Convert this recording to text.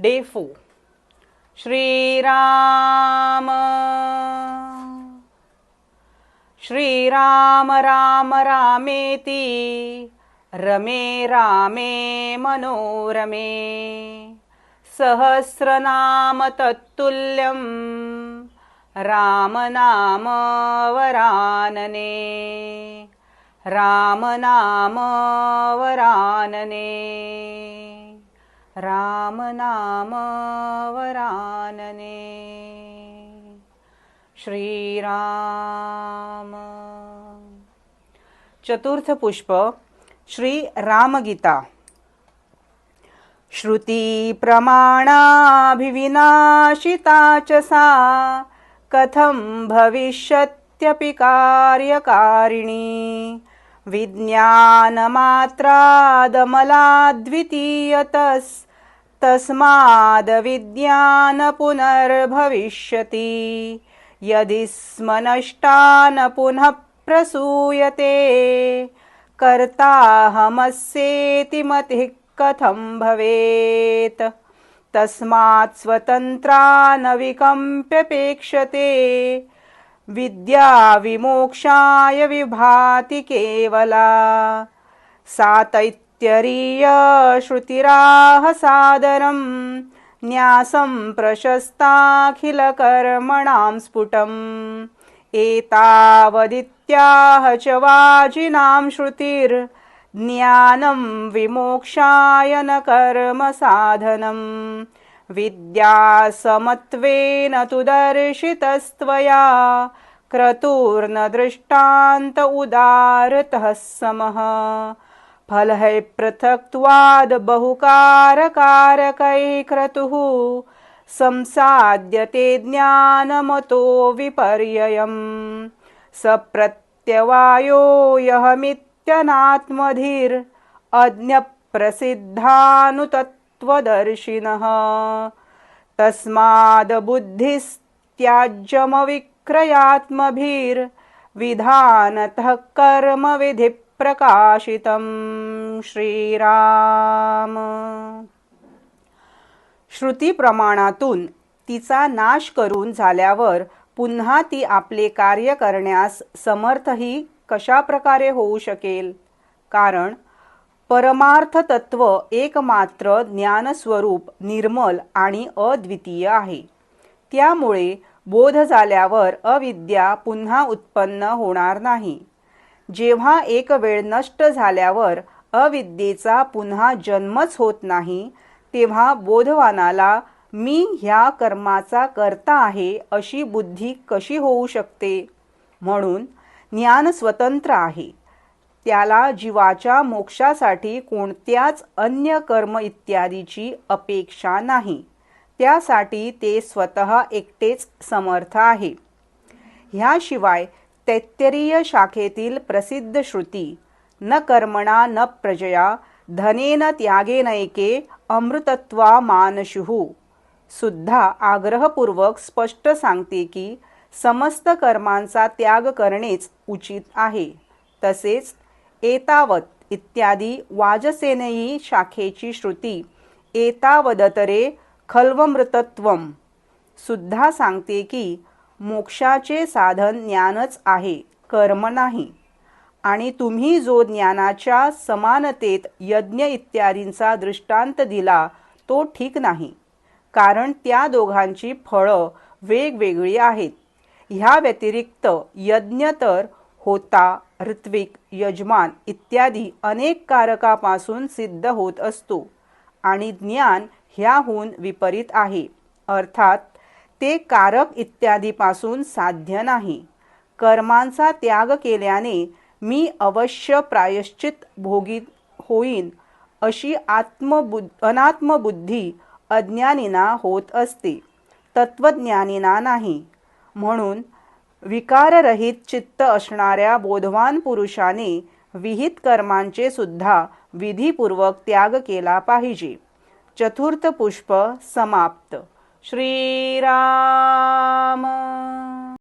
डेफू श्रीराम। श्रीराम राम रामेती। रमे रामे मनोरमे। सहस्रनाम तत्तुल्यं। रामनाम वरानने। रामनाम वरानने रामनाम वरानने। श्रीराम। चतुर्थ पुष्प श्री रामगीता। श्रुतिप्रमाणाभिविनाशिता च सा। कथं भविष्यत्यपि कार्यकारिणी। विज्ञानमात्रादमलाद्वितीयतस् तस्मादविद्यान पुनर्भविष्यति यदि स्म नष्टा न पुनः प्रसूयते कर्ताहमस्येति मतिः कथं भवेत्? तस्मात् स्वतन्त्रा न विकम्प्यपेक्षते विद्या विमोक्षाय विभाति केवला। सा तैत्यरीयश्रुतिराह सादरं न्यासं प्रशस्ताखिलकर्मणां स्फुटम् एतावदित्याह च वाजिनां श्रुतिर्ज्ञानं विमोक्षाय न कर्मसाधनम् विद्यासमत्वेन तु दर्शितस्त्वया क्रतुर्न दृष्टान्त उदारतः समः। फलः पृथक्त्वाद् बहुकारकारकैः क्रतुः संसाद्यते ज्ञानमतो विपर्ययम्। स प्रत्यवायो यहमित्यनात्मधिर् अज्ञप्रसिद्धानुतत्त्वदर्शिनः तस्मादबुद्धिस्त्याज्यमविक्रयात्मभिर्विधानतः कर्मविधिप्रकाशितं श्रीराम। श्रुती प्रमाणातून तिचा नाश करून झाल्यावर पुन्हा ती आपले कार्य करण्यास समर्थही कशा प्रकारे होऊ शकेल? कारण परमार्थ तत्व एकमात्र ज्ञानस्वरूप निर्मल आणि अद्वितीय आहे. त्यामुळे बोध झाल्यावर अविद्या पुन्हा उत्पन्न होणार नाही. जेव्हा एक वेळ नष्ट झाल्यावर अविद्येचा पुन्हा जन्मच होत नाही तेव्हा बोधवानाला मी ह्या कर्माचा करता आहे अशी बुद्धी कशी होऊ शकते म्हणून ज्ञान स्वतंत्र आहे. त्याला जीवाच्या मोक्षासाठी कोणत्याच अन्य कर्म इत्यादीची अपेक्षा नाही. त्यासाठी ते स्वतः एकटेच समर्थ आहे. ह्याशिवाय तैत्तरीय शाखेतील प्रसिद्ध श्रुती न कर्मणा न प्रजया धनेन त्यागेनैके अमृतत्वा मानशुहू सुद्धा आग्रहपूर्वक स्पष्ट सांगते की समस्त कर्मांचा त्याग करणेच उचित आहे. तसेच एतावत इत्यादी वाजसेनयी शाखेची श्रुती एतावदतरे खल्वमृतत्व. सुद्धा सांगते की मोक्षाचे साधन ज्ञानच आहे कर्म नाही. आणि तुम्ही जो ज्ञानाच्या समानतेत यज्ञ इत्यादींचा दृष्टांत दिला तो ठीक नाही. कारण त्या दोघांची फळं वेगवेगळी आहेत. ह्या व्यतिरिक्त यज्ञ तर होता ऋत्विक यजमान इत्यादी अनेक कारकापासून सिद्ध होत असतो आणि ज्ञान ह्याहून विपरीत आहे. अर्थात ते कारक इत्यादीपासून साध्य नाही. कर्मांचा त्याग केल्याने मी अवश्य प्रायश्चित भोगी होईन अशी आत्मबुद्ध अनात्मबुद्धी अज्ञानीना होत असते. तत्वज्ञानीना नाही. म्हणून विकाररहित चित्त असणाऱ्या बोधवान पुरुषाने विहित कर्मांचे सुद्धा विधीपूर्वक त्याग केला पाहिजे. चतुर्थ पुष्प समाप्त. श्रीराम!